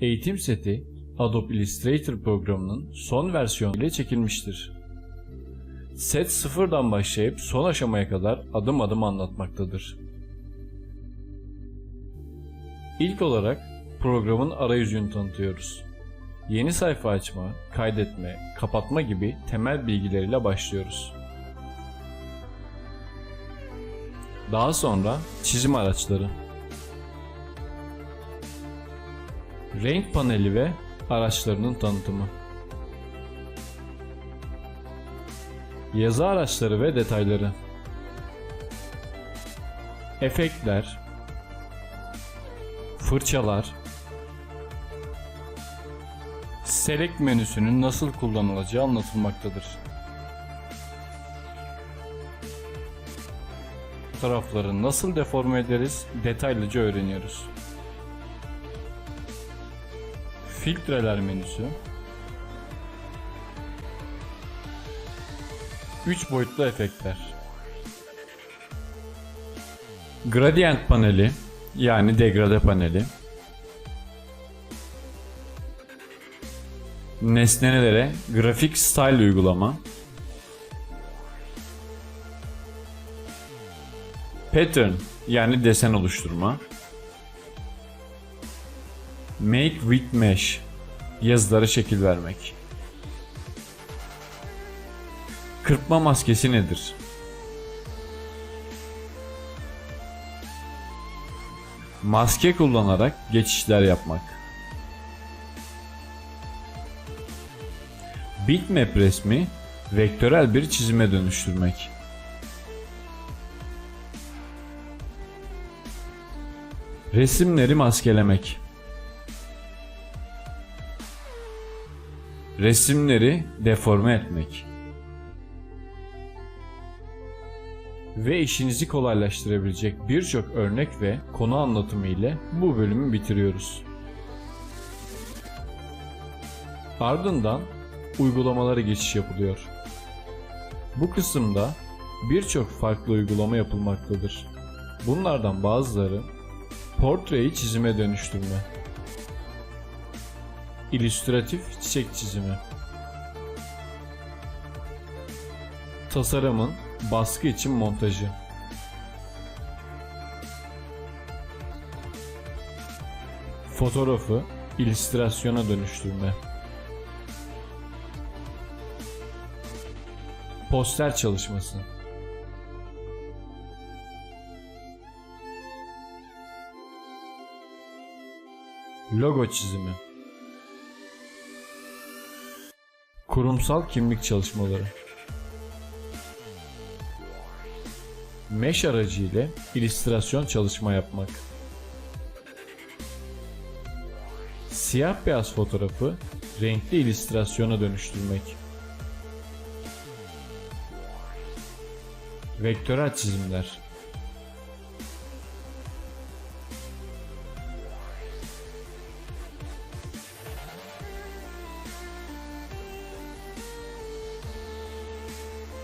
Eğitim seti Adobe Illustrator programının son versiyonu ile çekilmiştir. Set sıfırdan başlayıp son aşamaya kadar adım adım anlatmaktadır. İlk olarak programın arayüzünü tanıtıyoruz. Yeni sayfa açma, kaydetme, kapatma gibi temel bilgileriyle başlıyoruz. Daha sonra çizim araçları. Renk paneli ve araçlarının tanıtımı. Yazı araçları ve detayları. Efektler. Fırçalar. Select menüsünün nasıl kullanılacağı anlatılmaktadır. Fotoğrafları nasıl deforme ederiz detaylıca öğreniyoruz. Filtreler menüsü. 3 boyutlu efektler. Gradient paneli yani degrade paneli. Nesnelere grafik style uygulama. Pattern yani desen oluşturma Make with Mesh yazılara şekil vermek. Kırpma maskesi nedir? Maske kullanarak geçişler yapmak. Bitmap resmi vektörel bir çizime dönüştürmek. Resimleri maskelemek. Resimleri deforme etmek. Ve işinizi kolaylaştırabilecek birçok örnek ve konu anlatımı ile bu bölümü bitiriyoruz. Ardından uygulamalara geçiş yapılıyor. Bu kısımda birçok farklı uygulama yapılmaktadır. Bunlardan bazıları portreyi çizime dönüştürme, İllüstratif çiçek çizimi. Tasarımın baskı için montajı. Fotoğrafı illüstrasyona dönüştürme. Poster çalışması. Logo çizimi. Kurumsal kimlik çalışmaları. Mesh aracı ile illüstrasyon çalışma yapmak. Siyah beyaz fotoğrafı renkli illüstrasyona dönüştürmek. Vektörel çizimler.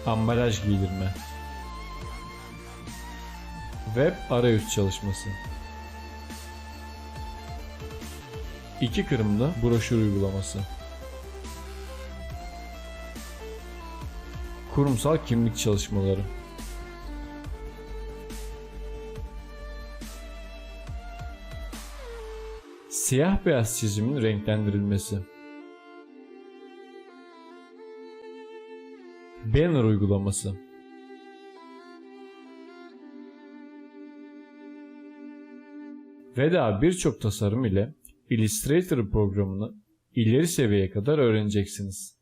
Ambalaj giydirme. Web arayüz çalışması. İki kırımlı broşür uygulaması. Kurumsal kimlik çalışmaları. Siyah beyaz çizimin renklendirilmesi. Banner uygulaması. Ve daha birçok tasarım ile Illustrator programını ileri seviyeye kadar öğreneceksiniz.